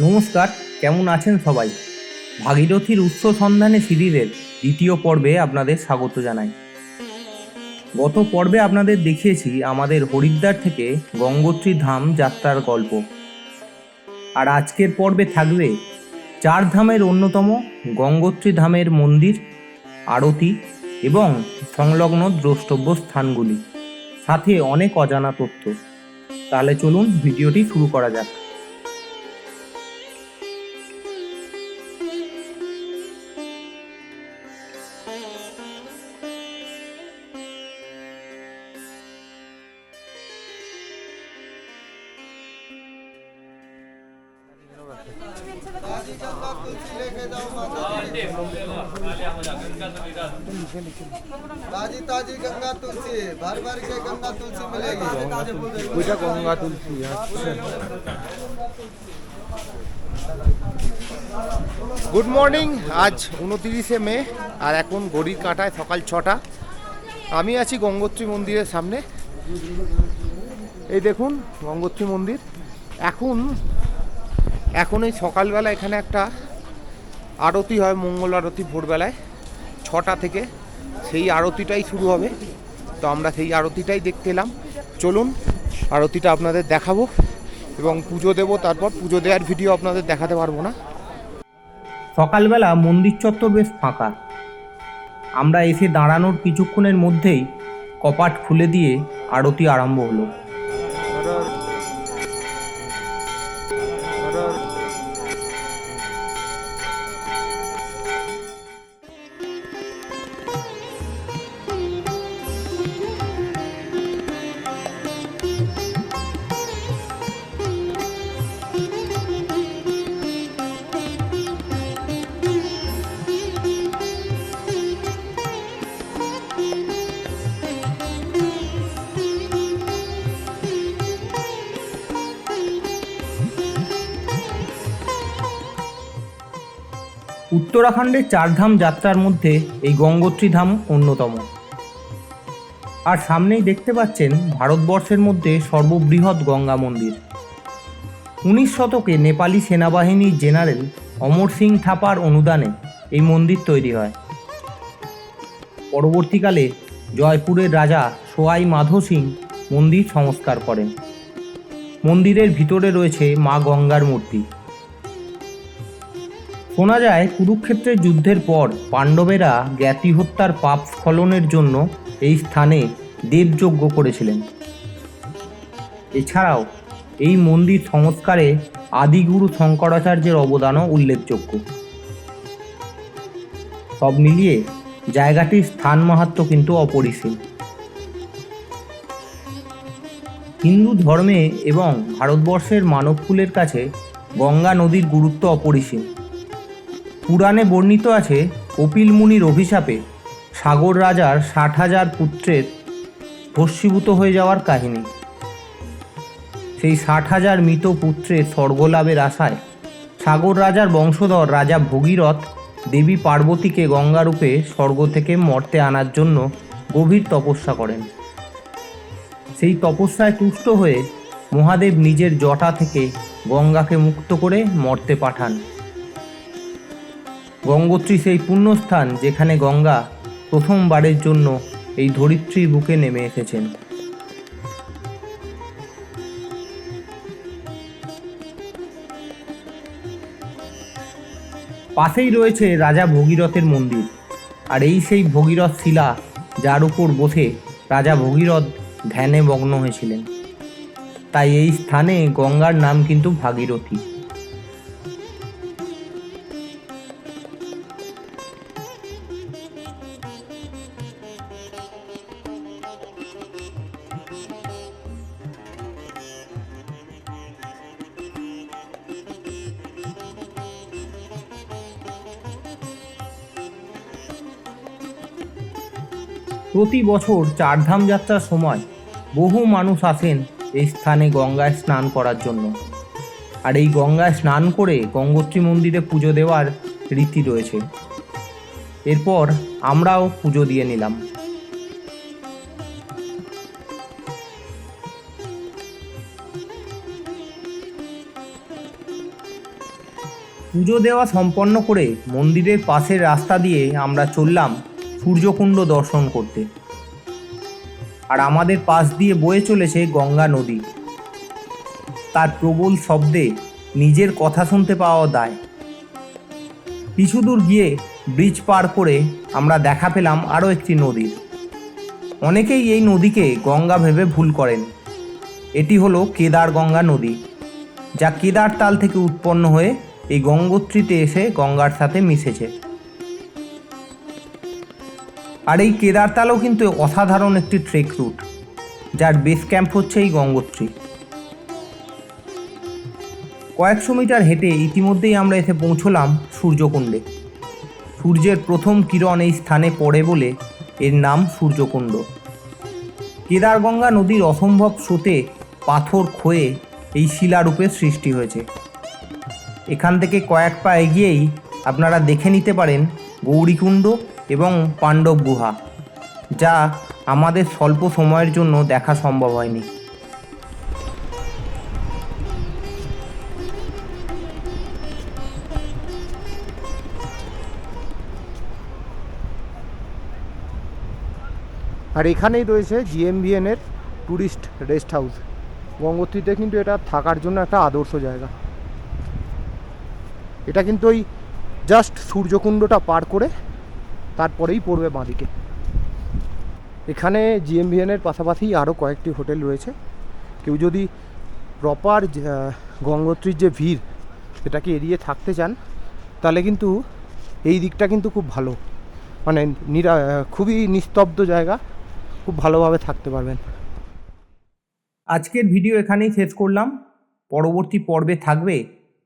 নমস্কার, কেমন আছেন সবাই? ভাগীরথীর উৎস সন্ধানে সিরিজের দ্বিতীয় পর্বে আপনাদের স্বাগত জানাই। গত পর্বে আপনাদের দেখিয়েছি আমাদের হরিদ্বার থেকে গঙ্গোত্রী ধাম যাত্রার গল্প। আর আজকের পর্বে থাকবে চার ধামের অন্যতম গঙ্গোত্রী ধামের মন্দির, আরতি এবং সংলগ্ন দ্রষ্টব্য স্থানগুলি। সাথে অনেক অজানা তথ্য। তাহলে চলুন ভিডিওটি শুরু করা যাক। ताजी ताजी गंगा तुलसी भर भर के गंगा तुलसी मिलेगी ওইটা গঙ্গা তুলসী আচ্ছা গুড মর্নিং আজ উনতিরিশে মে আর এখন ঘড়ির কাঁটায় সকাল ছটা আমি আছি গঙ্গোত্রী মন্দিরের সামনে এই দেখুন গঙ্গোত্রী মন্দির এখন এখন এই সকালবেলা এখানে একটা আরতি হয়, মঙ্গল আরতি ভোরবেলায়, ছটা থেকে। সেই আরতিটাই শুরু হবে। তো আমরা সেই আরতিটাই দেখতে এলাম। চলুন, আরতিটা আপনাদের দেখাবো এবং পুজো দেবো, তারপর পুজো দেওয়ার ভিডিও আপনাদের দেখাতে পারব না। সকালবেলা মন্দির চত্বর বেশ ফাঁকা। আমরা এসে দাঁড়ানোর কিছুক্ষণের মধ্যেই কপাট খুলে দিয়ে আরতি আরম্ভ হলো। উত্তরাখণ্ডের চারধাম যাত্রার মধ্যে এই গঙ্গোত্রী ধাম অন্যতম। আর সামনেই দেখতে পাচ্ছেন ভারতবর্ষের মধ্যে সর্ববৃহৎ গঙ্গা মন্দির। উনিশ শতকে নেপালি সেনাবাহিনীর জেনারেল অমর সিং থাপার অনুদানে এই মন্দির তৈরি হয়। পরবর্তীকালে জয়পুরের রাজা সোয়াই মাধো সিং মন্দির সংস্কার করেন। মন্দিরের ভিতরে রয়েছে মা গঙ্গার মূর্তি। শোনা যায়, কুরুক্ষেত্রের যুদ্ধের পর পাণ্ডবেরা জ্ঞাতি হত্যার পাপ স্খলনের জন্য এই স্থানে দেবযজ্ঞ করেছিলেন। এছাড়াও, এই মন্দির সংস্কারে আদিগুরু শঙ্করাচার্যের অবদানও উল্লেখযোগ্য। সব মিলিয়ে জায়গাটির স্থান মাহাত্ম্য কিন্তু অপরিসীম। হিন্দু ধর্মে এবং ভারতবর্ষের মানবকুলের কাছে গঙ্গা নদীর গুরুত্ব অপরিসীম। পুরাণে বর্ণিত আছে কপিল মুনির অভিশাপে সাগর রাজার ষাট হাজার পুত্রের ভস্মীভূত হয়ে যাওয়ার কাহিনী। সেই ষাট হাজার মৃত পুত্রের স্বর্গলাভের আশায় সাগর রাজার বংশধর রাজা ভগীরথ দেবী পার্বতীকে গঙ্গারূপে স্বর্গ থেকে মর্তে আনার জন্য গভীর তপস্যা করেন। সেই তপস্যায় তুষ্ট হয়ে মহাদেব নিজের জটা থেকে গঙ্গাকে মুক্ত করে মর্তে পাঠান। গঙ্গোত্রী সেই পুণ্যস্থান যেখানে গঙ্গা প্রথমবারের জন্য এই ধরিত্রীর বুকে নেমে এসেছেন। পাশেই রয়েছে রাজা ভগীরথের মন্দির। আর এই সেই ভগীরথ শিলা যার উপর বসে রাজা ভগীরথ ধ্যানে মগ্ন হয়েছিলেন। তাই এই স্থানে গঙ্গার নাম কিন্তু ভাগীরথী। প্রতি বছর চারধাম যাত্রার সময় বহু মানুষ আসেন এই স্থানে গঙ্গায় স্নান করার জন্য। আর এই গঙ্গায় স্নান করে গঙ্গোত্রী মন্দিরে পুজো দেওয়ার রীতি রয়েছে। এরপর আমরাও পুজো দিয়ে নিলাম। পুজো দেওয়া সম্পন্ন করে মন্দিরের পাশের রাস্তা দিয়ে আমরা চললাম সূর্যকুণ্ড দর্শন করতে। আর আমাদের পাশ দিয়ে বয়ে চলেছে গঙ্গা নদী। তার প্রবল শব্দে নিজের কথা শুনতে পাওয়া দায় কিছু দূর গিয়ে ব্রিজ পার করে আমরা দেখা পেলাম আরও একটি নদীর অনেকেই এই নদীকে গঙ্গা ভেবে ভুল করেন। এটি হলো কেদার গঙ্গা নদী, যা কেদার তাল থেকে উৎপন্ন হয়ে এই গঙ্গোত্রীতে এসে গঙ্গার সাথে মিশেছে। আর এই কেদারতালও কিন্তু অসাধারণ একটি ট্রেক রুট যার বেস ক্যাম্প হচ্ছে এই গঙ্গোত্রী। কয়েকশো মিটার হেঁটে ইতিমধ্যেই আমরা এসে পৌঁছলাম সূর্যকুণ্ডে। সূর্যের প্রথম কিরণ এই স্থানে পড়ে বলে এর নাম সূর্যকুণ্ড। কেদারগঙ্গা নদীর অসম্ভব স্রোতে পাথর ক্ষয়ে এই শিলারূপের সৃষ্টি হয়েছে। এখান থেকে কয়েক পা এগিয়েই আপনারা দেখে নিতে পারেন গৌরীকুণ্ড এবং পাণ্ডব গুহা, যা আমাদের স্বল্প সময়ের জন্য দেখা সম্ভব হয়নি। আর এখানেই রয়েছে জিএমভিএন এর ট্যুরিস্ট রেস্ট হাউস গঙ্গোত্রীতে কিন্তু এটা থাকার জন্য একটা আদর্শ জায়গা। এটা কিন্তু ওই জাস্ট সূর্যকুণ্ডটা পার করে তারপরেই পড়বে বাঁদিকে। এখানে জিএমভিএন এর পাশাপাশি আরও কয়েকটি হোটেল রয়েছে। কেউ যদি প্রপার গঙ্গোত্রীর যে ভিড়, সেটাকে এড়িয়ে থাকতে চান, তাহলে কিন্তু এই দিকটা কিন্তু খুব ভালো। মানে নিরা, খুবই নিস্তব্ধ জায়গা, খুব ভালোভাবে থাকতে পারবেন। আজকের ভিডিও এখানেই শেষ করলাম। পরবর্তী পর্বে থাকবে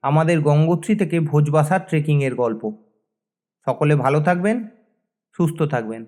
আমাদের গঙ্গোত্রী থেকে ভোজবাসার ট্রেকিংয়ের গল্প। সকলে ভালো থাকবেন। সুস্থ থাকবেন।